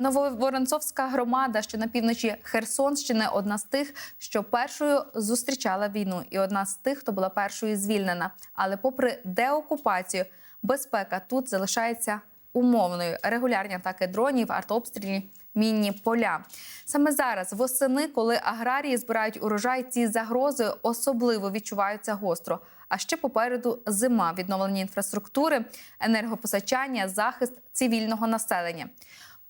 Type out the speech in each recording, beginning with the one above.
Нововоронцовська громада, що на півночі Херсонщини, одна з тих, що першою зустрічала війну, і одна з тих, хто була першою звільнена. Але, попри деокупацію, безпека тут залишається умовною. Регулярні атаки дронів, артобстрільні, мінні поля. Саме зараз, восени, коли аграрії збирають урожай, ці загрози особливо відчуваються гостро. А ще попереду зима, відновлення інфраструктури, енергопостачання, захист цивільного населення.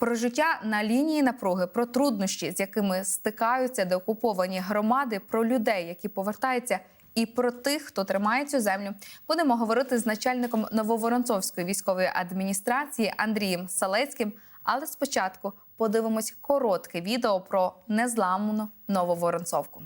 Про життя на лінії напруги, про труднощі, з якими стикаються деокуповані громади, про людей, які повертаються, і про тих, хто тримає цю землю, будемо говорити з начальником Нововоронцовської військової адміністрації Андрієм Салецьким. Але спочатку подивимось коротке відео про незламну Нововоронцовку.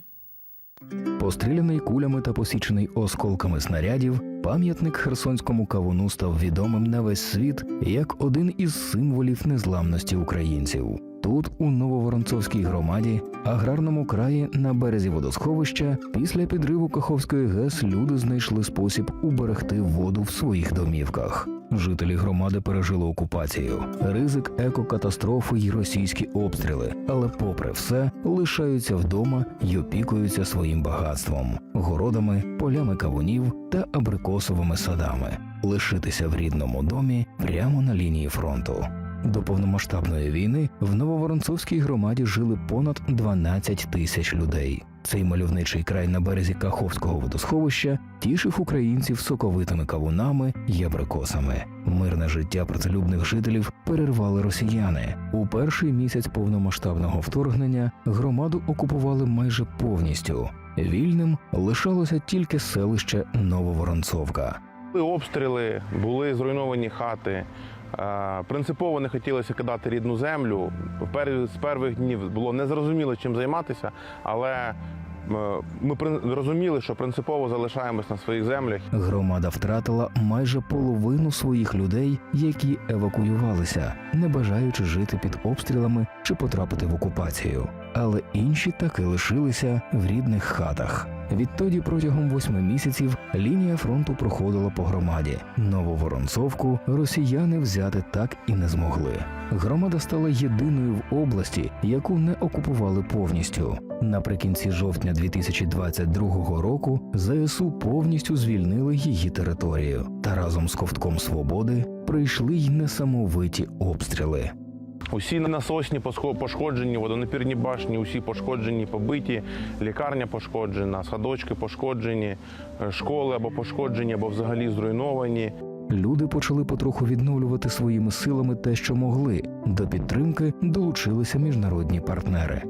Постріляний кулями та посічений осколками снарядів, пам'ятник херсонському кавуну став відомим на весь світ як один із символів незламності українців. Тут, у Нововоронцовській громаді, аграрному краї на березі водосховища, після підриву Каховської ГЕС люди знайшли спосіб уберегти воду в своїх домівках. Жителі громади пережили окупацію, ризик екокатастрофи й російські обстріли, але, попри все, лишаються вдома й опікуються своїм багатством, городами, полями кавунів та абрикосовими садами, лишитися в рідному домі прямо на лінії фронту. До повномасштабної війни в Нововоронцовській громаді жили понад 12 тисяч людей. Цей мальовничий край на березі Каховського водосховища тішив українців соковитими кавунами й абрикосами. Мирне життя працелюбних жителів перервали росіяни. У перший місяць повномасштабного вторгнення громаду окупували майже повністю. Вільним лишалося тільки селище Нововоронцовка. Обстріли, були зруйновані хати. Е, Принципово не хотілося кидати рідну землю. З перших днів було незрозуміло чим займатися, але ми розуміли, що принципово залишаємось на своїх землях. Громада втратила майже половину своїх людей, які евакуювалися, не бажаючи жити під обстрілами чи потрапити в окупацію. Але інші таки лишилися в рідних хатах. Відтоді протягом восьми місяців лінія фронту проходила по громаді. Нововоронцовку росіяни взяти так і не змогли. Громада стала єдиною в області, яку не окупували повністю. Наприкінці жовтня 2022 року ЗСУ повністю звільнили її територію, та разом з ковтком свободи прийшли й несамовиті обстріли. Усі насосні пошкоджені, водонапірні башні, усі пошкоджені, побиті, лікарня пошкоджена, садочки пошкоджені, е, школи або пошкоджені, або взагалі зруйновані. Люди почали потроху відновлювати своїми силами те, що могли. До підтримки долучилися міжнародні партнери.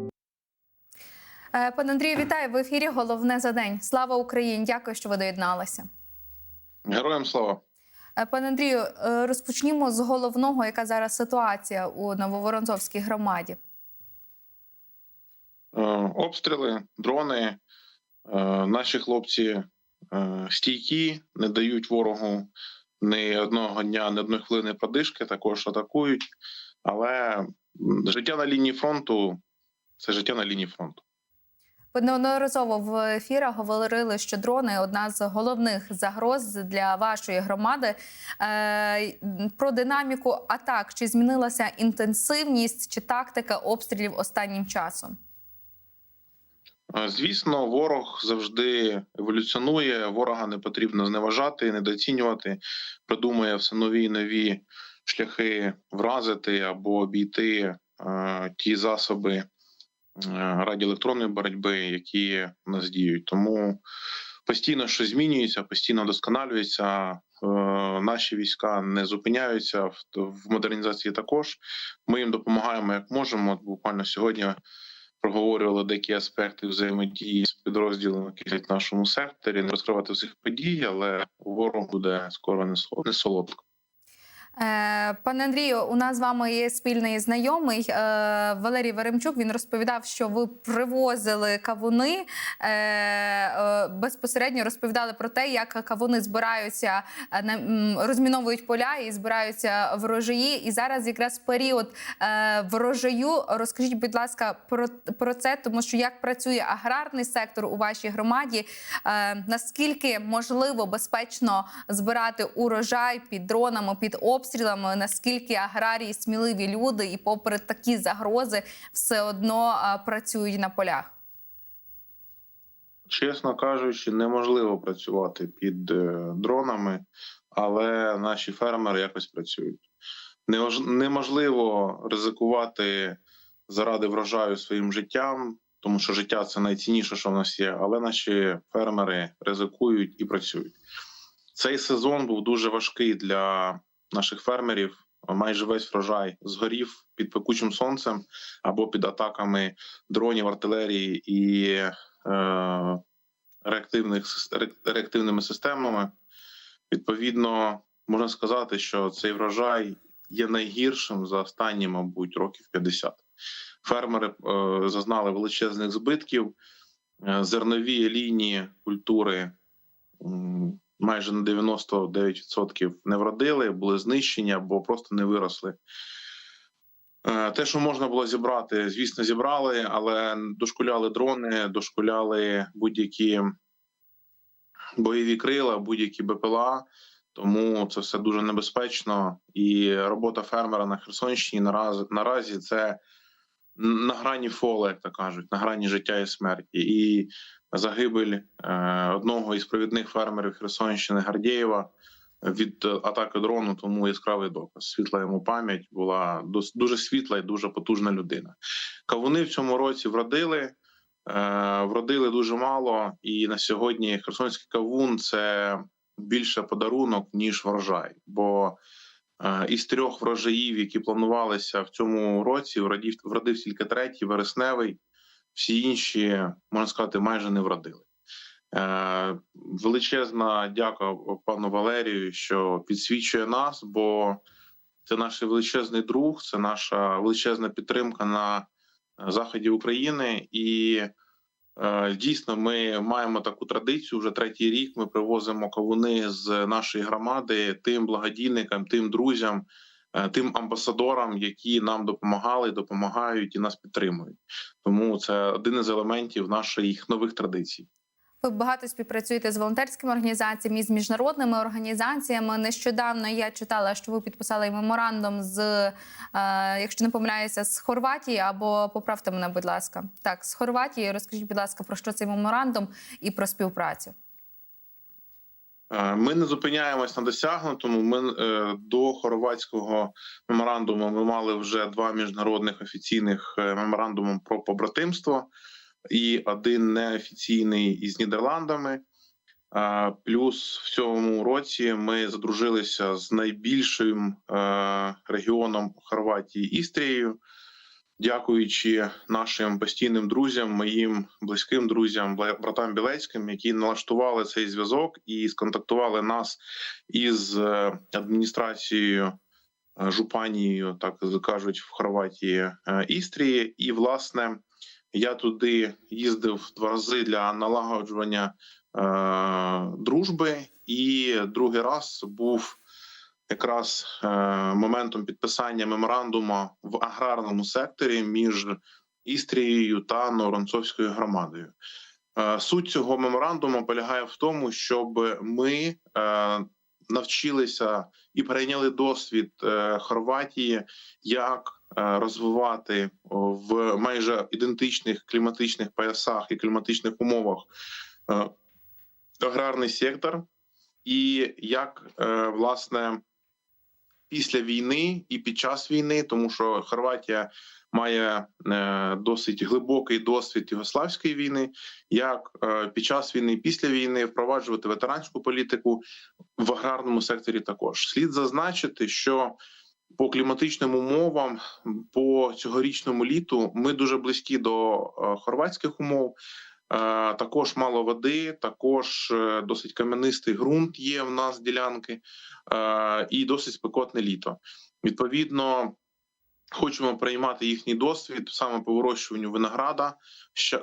Е, Пане Андрію, вітаю в ефірі. Головне за день. Слава Україні! Дякую, що ви доєдналися. Героям слава. Е, Пане Андрію, е, розпочнімо з головного, яка зараз ситуація у Нововоронцовській громаді. Е, Обстріли, дрони. Наші хлопці стійкі, не дають ворогу ні одного дня, ні одної хвилини продишки, також атакують. Але життя на лінії фронту це життя на лінії фронту. Ви неодноразово в ефірах говорили, що дрони одна з головних загроз для вашої громади. Е, Про динаміку атак чи змінилася інтенсивність чи тактика обстрілів останнім часом? Е, Звісно, ворог завжди еволюціонує. Ворога не потрібно зневажати, недооцінювати. Придумує все нові і нові шляхи вразити або обійти е, ті засоби радіоелектронної боротьби, які у нас діють. Тому постійно щось змінюється, постійно вдосконалюється. Е, Наші війська не зупиняються в, в модернізації. Також ми їм допомагаємо як можемо. Буквально сьогодні проговорювали деякі аспекти взаємодії з підрозділами, які в нашому секторі. Не розкривати всіх подій, але ворог буде скоро не солодко. Е, Пане Андрію, у нас з вами є спільний знайомий е, Валерій Веремчук. Він розповідав, що ви привозили кавуни е, безпосередньо розповідали про те, як кавуни збираються розміновують поля і збираються врожаї. І зараз якраз період врожаю. Розкажіть, будь ласка, про, про це, тому що як працює аграрний сектор у вашій громаді, наскільки можливо безпечно збирати урожай під дронами, під обстрілами? Обстрілами, наскільки аграрії сміливі люди, і попри такі загрози, все одно працюють на полях. Чесно кажучи, неможливо працювати під е, дронами, але наші фермери якось працюють. Неможливо ризикувати заради врожаю своїм життям, тому що життя це найцінніше, що в нас є. Але наші фермери ризикують і працюють. Цей сезон був дуже важкий для наших фермерів. Майже весь врожай згорів під пекучим сонцем або під атаками дронів, артилерії і е, реактивних реактивними системами. Відповідно, можна сказати, що цей врожай є найгіршим за останні, мабуть, років 50. Фермери е, зазнали величезних збитків, Е, зернові лінії культури майже на 99% не вродили, були знищені або просто не виросли. Е, Те, що можна було зібрати, звісно, зібрали, але дошкуляли дрони, дошкуляли будь-які бойові крила, будь-які БПЛА. Тому це все дуже небезпечно. І робота фермера на Херсонщині наразі, наразі це на грані фола, як то кажуть, на грані життя і смерті. І загибель е, одного із провідних фермерів Херсонщини Гардєєва від е, атаки дрону, тому яскравий доказ. Світла йому пам'ять була дуже світла і дуже потужна людина. Кавуни в цьому році вродили. Е, Вродили дуже мало, і на сьогодні херсонський кавун це більше подарунок ніж врожай. Бо із трьох врожаїв, які планувалися в цьому році, вродів вродив тільки третій, вересневий. Всі інші, можна сказати, майже не вродили. Е, Величезна дяка пану Валерію, що підсвічує нас, бо це наш величезний друг, це наша величезна підтримка на е, заході України. І е, дійсно ми маємо таку традицію. Вже третій рік ми привозимо кавуни з нашої громади тим благодійникам, тим друзям, тим амбасадорам, які нам допомагали, допомагають і нас підтримують. Тому це один із елементів наших нових традицій. Ви багато співпрацюєте з волонтерськими організаціями, з міжнародними організаціями. Нещодавно я читала, що ви підписали меморандум з, е, якщо не помиляюся, з Хорватії або поправте мене, будь ласка. Так, з Хорватії. Розкажіть, будь ласка, про що цей меморандум і про співпрацю. Е, Ми не зупиняємось на досягнутому. Ми е, до хорватського меморандуму ми мали вже два міжнародних офіційних е, меморандуми про побратимство і один неофіційний із Нідерландами. Плюс в цьому році ми задружилися з найбільшим регіоном Хорватії Істрією. Дякуючи нашим постійним друзям, моїм близьким друзям, братам Білецьким, які налаштували цей зв'язок і сконтактували нас із е, адміністрацією е, жупанією, так кажуть в Хорватії е, Істрії. І власне я туди їздив два рази для налагоджування е, дружби, і другий раз був якраз е, моментом підписання меморандуму в аграрному секторі між Істрією та Новоронцовською громадою. Е, Суть цього меморандуму полягає в тому, щоб ми е, навчилися і перейняли досвід Хорватії, як розвивати в майже ідентичних кліматичних поясах і кліматичних умовах аграрний сектор, і як власне після війни і під час війни, тому що Хорватія має е, досить глибокий досвід югославської війни, як е, під час війни і після війни впроваджувати ветеранську політику в аграрному секторі. Також слід зазначити, що по кліматичним умовам, по цьогорічному літу, ми дуже близькі до е, хорватських умов. Е, Також мало води, також е, досить кам'янистий ґрунт є в нас ділянки, е, і досить спекотне літо. Відповідно, хочемо приймати їхній досвід саме по вирощуванню винограда,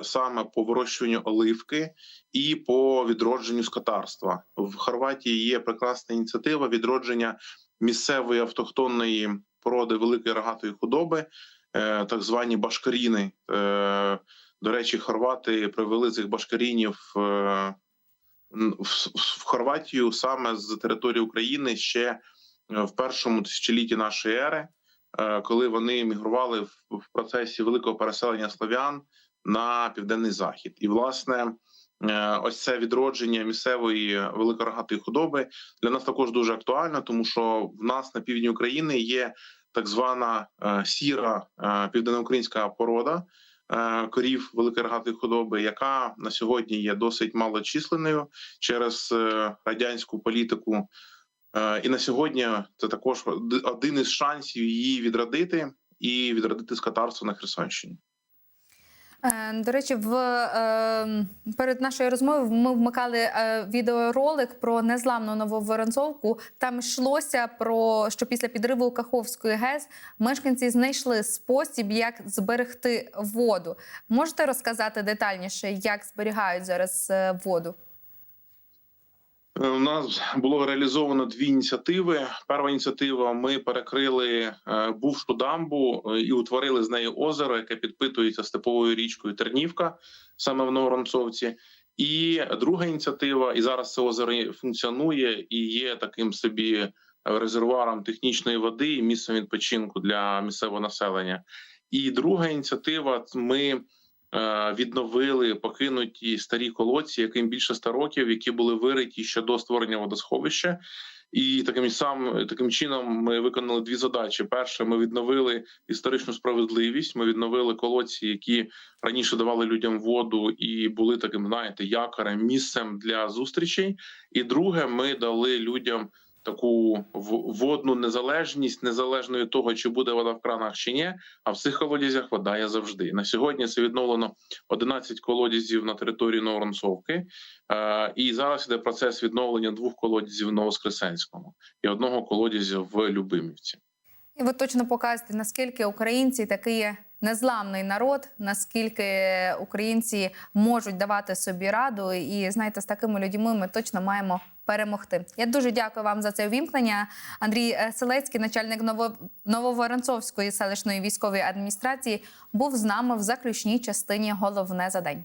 саме по вирощуванню оливки і по відродженню скотарства. В Хорватії є прекрасна ініціатива відродження місцевої автохтонної породи великої рогатої худоби, так звані башкаріни. До речі, хорвати привели цих башкарінів е, в Хорватію саме з території України ще е, в першому тисячолітті нашої ери, е, коли вони мігрували в, процесі великого переселення славян на південний захід. І власне, ось це відродження місцевої великорогатої худоби для нас також дуже актуально, тому що в нас на півдні України є так звана сіра південноукраїнська порода корів великорогатої худоби, яка на сьогодні є досить малочисленою через е, радянську політику. Е, І на сьогодні це також один із шансів її відродити і відродити скотарство на Херсонщині. Е, До речі, в е, перед нашою розмовою ми вмикали е, відеоролик про незламну нововоронцовку. Там йшлося про що після підриву Каховської ГЕС мешканці знайшли спосіб, як зберегти воду. Можете розказати детальніше, як зберігають зараз воду? Е, У нас було реалізовано дві ініціативи. Перша ініціатива: ми перекрили е, бувшу дамбу е, і утворили з неї озеро, яке підпитується степовою річкою Тернівка, саме в Новоронцовці. І друга ініціатива, і зараз це озеро функціонує і є таким собі резервуаром технічної води і місцем відпочинку для місцевого населення. І друга ініціатива: ми відновили покинуті старі колодці, яким більше 100 років, які були вириті ще до створення водосховища. І таким сам таким чином ми виконали дві задачі: перше, ми відновили історичну справедливість. Ми відновили колодці, які раніше давали людям воду і були таким, знаєте, якорем, місцем для зустрічей. І друге, ми дали людям таку водну незалежність, незалежно від того, чи буде вода в кранах чи ні. А в цих колодязях вода є завжди. На сьогодні це відновлено 11 колодязів на території Новоронцовки. Е, І зараз іде процес відновлення двох колодязів в Новоскресенському і одного колодязя в Любимівці. І ви точно показуєте, наскільки українці такий незламний народ, наскільки українці можуть давати собі раду. І знаєте, з такими людьми ми точно маємо перемогти. Я дуже дякую вам за це увімкнення. Андрій е, Селецький, начальник Ново... Нововоронцовської селищної військової адміністрації, був з нами в заключній частині. Головне за день.